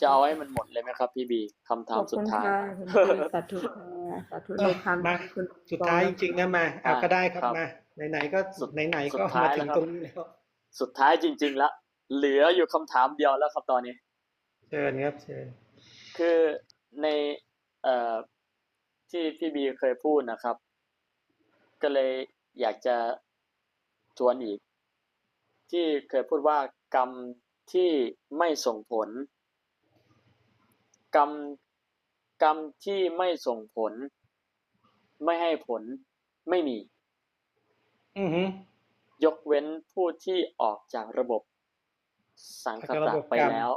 จะเอาให้มันหมดเลยไหมครับพี่บีคำถาขมอบสุดคุณท้ายค่ะคุณพี่สาธุค่ะสาธุในคำมาที่คุณสุดท้ายจริงๆนะมาเอาอ่าก็ได้ครับครับมาไหนๆก็สุดไหนๆสุก็ดท้ายมาถึงแล้วครับตรงนี้แล้วสุดท้ายจริง ๆ แล้วเหลืออยู่คำถามเดียวแล้วครับตอนนี้เชิญครับเชิญคือในเอ่อที่พี่บีเคยพูดนะครับ ก็เลยอยากจะทวนอีก ที่เคยพูดว่ากรรมที่ไม่ส่งผล กรรมกรรมที่ไม่ส่งผล ไม่ให้ผลไม่มี อือหือยกเว้นผู้ที่ออกจากระบบ สังคออกจากระตะบบไปกรรมแล้ว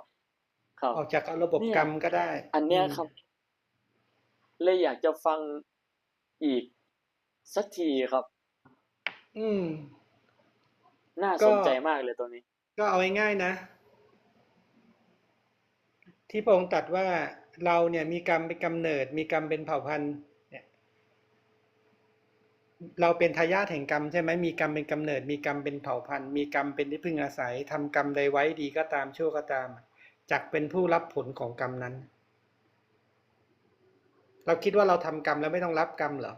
ครับออกจากระบบเนี่ยกรรมก็ได้ อันเนี้ยมครับ เลยอยากจะฟังอีกสักทีครับ อืม น่าก็สนใจมากเลยตัวนี้ ก็เอาง่ายๆนะ ที่พระองค์ตรัสว่าเราเนี่ยมีกรรมเป็นกำเนิด มีกรรมเป็นเผ่าพันธุ์เนี่ยเราเป็นทายาทแห่งกรรมใช่ไหมมีกรรมเป็นกำเนิด มีกรรมเป็นเผ่าพันธุ์ มีกรรมเป็นที่พึ่งอาศัยทำกรรมใดไว้ดีก็ตามชั่วก็ตามจักเป็นผู้รับผลของกรรมนั้น เราคิดว่าเราทำกรรมแล้วไม่ต้องรับกรรมเหรอ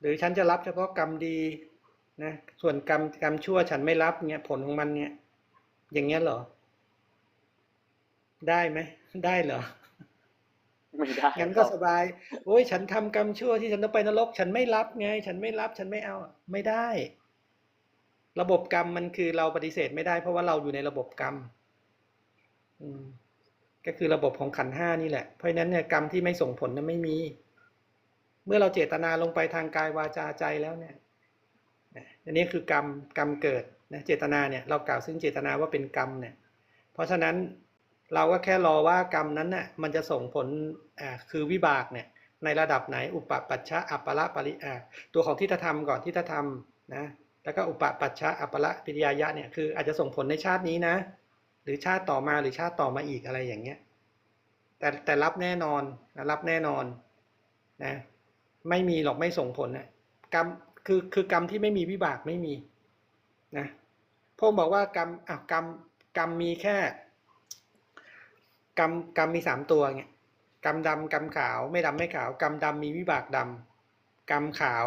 หรือฉันจะรับเฉพาะกรรมดีนะส่วนกรรมกรรมชั่วฉันไม่รับเนี่ยผลของมันเนี่ย อย่างเงี้ยเหรอ ได้ไหม ได้เหรอ ไม่ได้งั้นก็ครับสบาย โอ้ยฉันทำกรรมชั่วที่ฉันต้องไปนรก ฉันไม่รับไง ฉันไม่รับ ฉันไม่เอา ไม่ได้ ระบบกรรมมันคือเราปฏิเสธไม่ได้ เพราะว่าเราอยู่ในระบบกรรม อืม ก็คือระบบของขันธ์ห้านี่แหละ เพราะฉะนั้นเนี่ยกรรมที่ไม่ส่งผลนั้นไม่มี เมื่อเราเจตนาลงไปทางกายวาจาใจแล้วเนี่ยนะอันนี้คือกรรมกรรมเกิด นะเจตนาเนี่ยเรากล่าวซึ่งเจตนาว่าเป็นกรรมเนี่ยเพราะฉะนั้นเราก็แค่รอว่ากรรมนั้นน่ะมันจะส่งผลอ่าคือวิบากเนี่ยในระดับไหนอุปปัชชะอัปปะละปริอ่าตัวของทิฏฐธรรมก่อนทิฏฐธรรมนะแล้วก็อุปปัชชะอัปปะละปิยายะเนี่ยคืออาจจะส่งผลในชาตินี้นะ หรือชาติต่อมาหรือชาติต่อมาอีกอะไรอย่างเงี้ยแต่แต่รับแน่นอนรับแน่นอนนะไม่มีหรอกไม่ส่งผลนะกรรมคือคือกรรมที่ไม่มีวิบากไม่มี นะพระองค์บอกว่ากรรมอะกรรมกรรมมีแค่ กรรมกรรมมีสามตัวเงี้ยกรรมดำกรรมขาวไม่ดำไม่ขาว กรรมดำมีวิบากดำกรรมขาว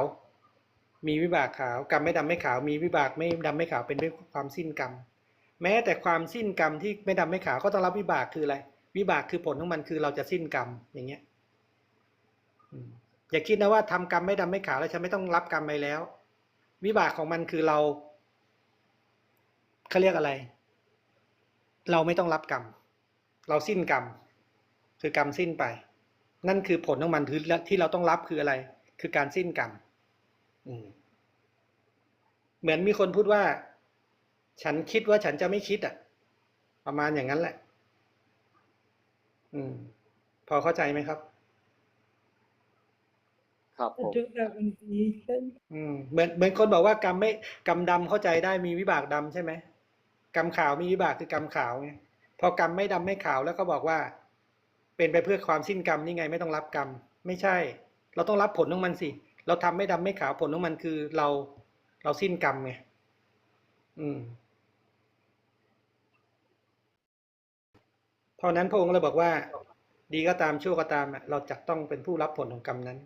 มีวิบากขาว กรรมไม่ดำไม่ขาว มีวิบากไม่ดำไม่ขาวเป็นด้วยความสิ้นกรรม แม้แต่ความสิ้นกรรมที่ไม่ดำไม่ขาวก็ต้องรับวิบากคืออะไร วิบากคือผลของมันคือเราจะสิ้นกรรมอย่างเงี้ยอืมอย่าคิดนะว่าทำกรรมไม่ดำไม่ขาวแล้วฉันไม่ต้องรับกรรมไปแล้ว วิบากของมันคือเรา เขาเรียกอะไร เราไม่ต้องรับกรรม เราสิ้นกรรม คือกรรมสิ้นไป นั่นคือผลของมันคือที่เราต้องรับคืออะไร คือการสิ้นกรรมอืมเหมือนมีคนพูดว่า ฉันคิดว่าฉันจะไม่คิดอะ ประมาณอย่างนั้นแหละ อืม พอเข้าใจไหมครับครับผมทุกอย่างมันดีขึ้นอืมเหมือนเหมือนคนบอกว่ากรรมไม่กรรมดำเข้าใจได้มีวิบากดำใช่ไหม กรรมขาวมีวิบากคือกรรมขาวไงพอกรรมไม่ดำไม่ขาวแล้วก็บอกว่า เป็นไปเพื่อความสิ้นกรรมนี่ไงไม่ต้องรับกรรม ไม่ใช่ เราต้องรับผลของมันสิเราทำไม่ดำไม่ขาวผลของมันคือเราเราสิ้นกรรมไงอืมเพราะนั้นพระองค์เลยบอกว่า ดีก็ตามชั่วก็ตามเราจะต้องเป็นผู้รับผลของกรรมนั้น